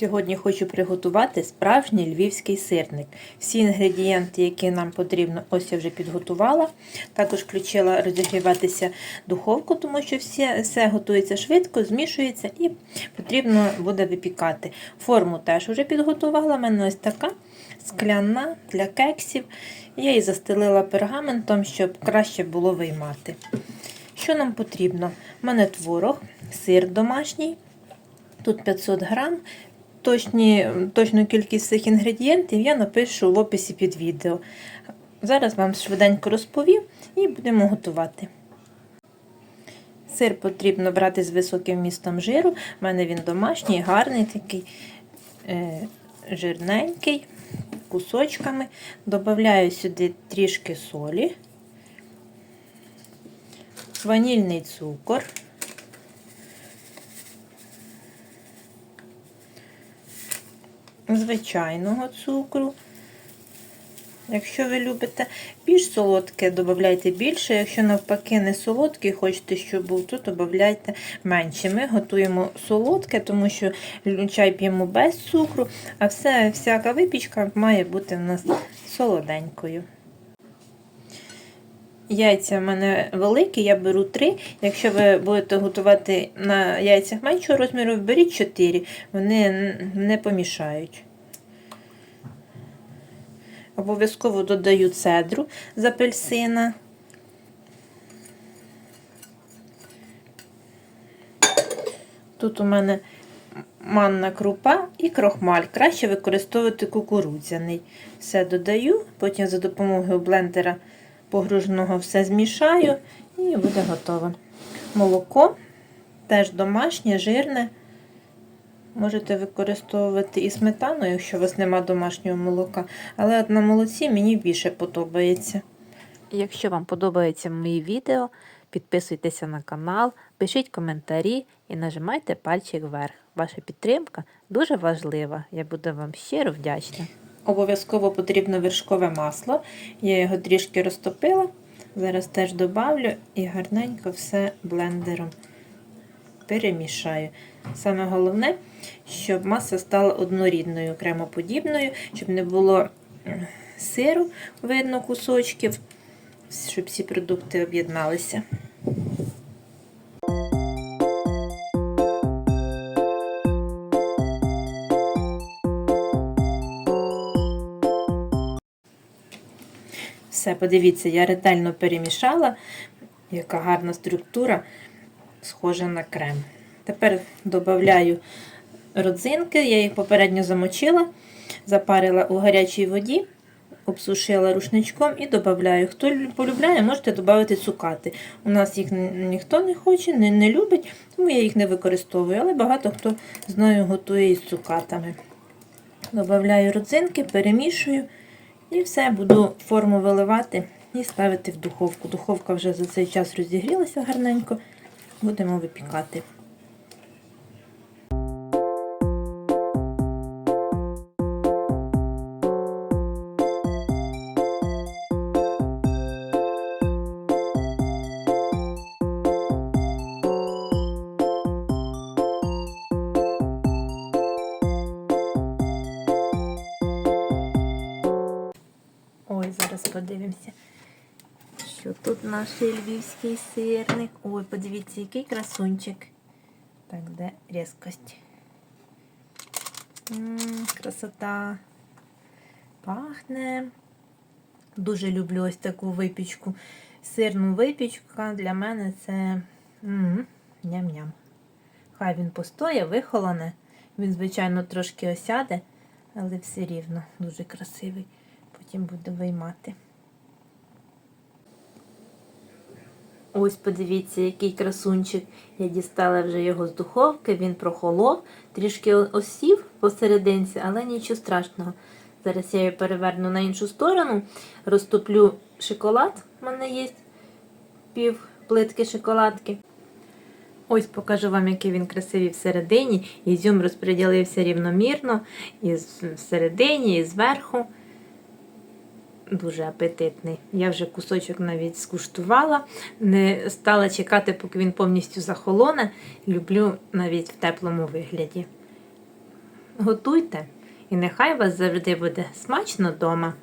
Сьогодні хочу приготувати справжній львівський сирник. Всі інгредієнти, які нам потрібно, ось я вже підготувала. Також включила розігріватися духовку, тому що все, все готується швидко, змішується і потрібно буде випікати. Форму теж вже підготувала. У мене ось така скляна для кексів. Я її застелила пергаментом, щоб краще було виймати. Що нам потрібно? У мене творог, сир домашній. Тут 500 грам. Точні, точну кількість цих інгредієнтів я напишу в описі під відео. Зараз вам швиденько розповім і будемо готувати. Сир потрібно брати з високим вмістом жиру. У мене він домашній, гарний такий е, жирненький, кусочками. Добавляю сюди трішки солі, ванільний цукор. Звичайного цукру. Якщо ви любите більш солодке, додавайте більше. Якщо навпаки не солодкий, хочете, щоб був, то додавайте менше. Ми готуємо солодке, тому що чай п'ємо без цукру, а все, всяка випічка має бути в нас солоденькою. Яйця в мене великі, я беру 3. Якщо ви будете готувати на яйцях меншого розміру, беріть 4, вони не помішають. Обов'язково додаю цедру з апельсина. Тут у мене манна крупа і крохмаль. Краще використовувати кукурудзяний. Все додаю, потім за допомогою блендера погруженого все змішаю і буде готово. Молоко теж домашнє, жирне. Можете використовувати і сметану, якщо у вас нема домашнього молока, але на молоці мені більше подобається. Якщо вам подобаються мої відео, підписуйтеся на канал, пишіть коментарі і нажимайте пальчик вверх. Ваша підтримка дуже важлива. Я буду вам щиро вдячна. Обов'язково потрібно вершкове масло. Я його трішки розтопила. Зараз теж добавлю і гарненько все блендером перемішаю. Саме головне, щоб маса стала однорідною, кремоподібною, щоб не було сиру, видно кусочків, щоб всі продукти об'єдналися. Все, подивіться, я ретельно перемішала, яка гарна структура, схожа на крем. Тепер додаю родзинки, я їх попередньо замочила, запарила у гарячій воді, обсушила рушничком і додаю. Хто полюбляє, можете додати цукати. У нас їх ніхто не хоче, не, не любить, тому я їх не використовую, але багато хто знаю, готує із цукатами. Додаю родзинки, перемішую. І все, буду форму виливати і ставити в духовку. Духовка вже за цей час розігрілася гарненько, будемо випікати. Зараз подивимося, що тут наш львівський сирник. Ой, подивіться, який красунчик. Так, де різкость. М -м, красота. Пахне. Дуже люблю ось таку випічку. Сирну випічка для мене це ням-ням. Хай він постоє, вихолоне. Він, звичайно, трошки осяде, але все рівно дуже красивий потім буду виймати. Ось подивіться, який красунчик. Я дістала вже його з духовки, він прохолов, трішки осів посерединці, але нічого страшного. Зараз я його переверну на іншу сторону, розтоплю шоколад, у мене є пів плитки шоколадки. Ось покажу вам, який він красивий всередині. Ізюм розподілився рівномірно, і всередині, і зверху дуже апетитний. Я вже кусочок навіть скуштувала, не стала чекати, поки він повністю захолоне. Люблю навіть в теплому вигляді. Готуйте, і нехай вас завжди буде смачно вдома.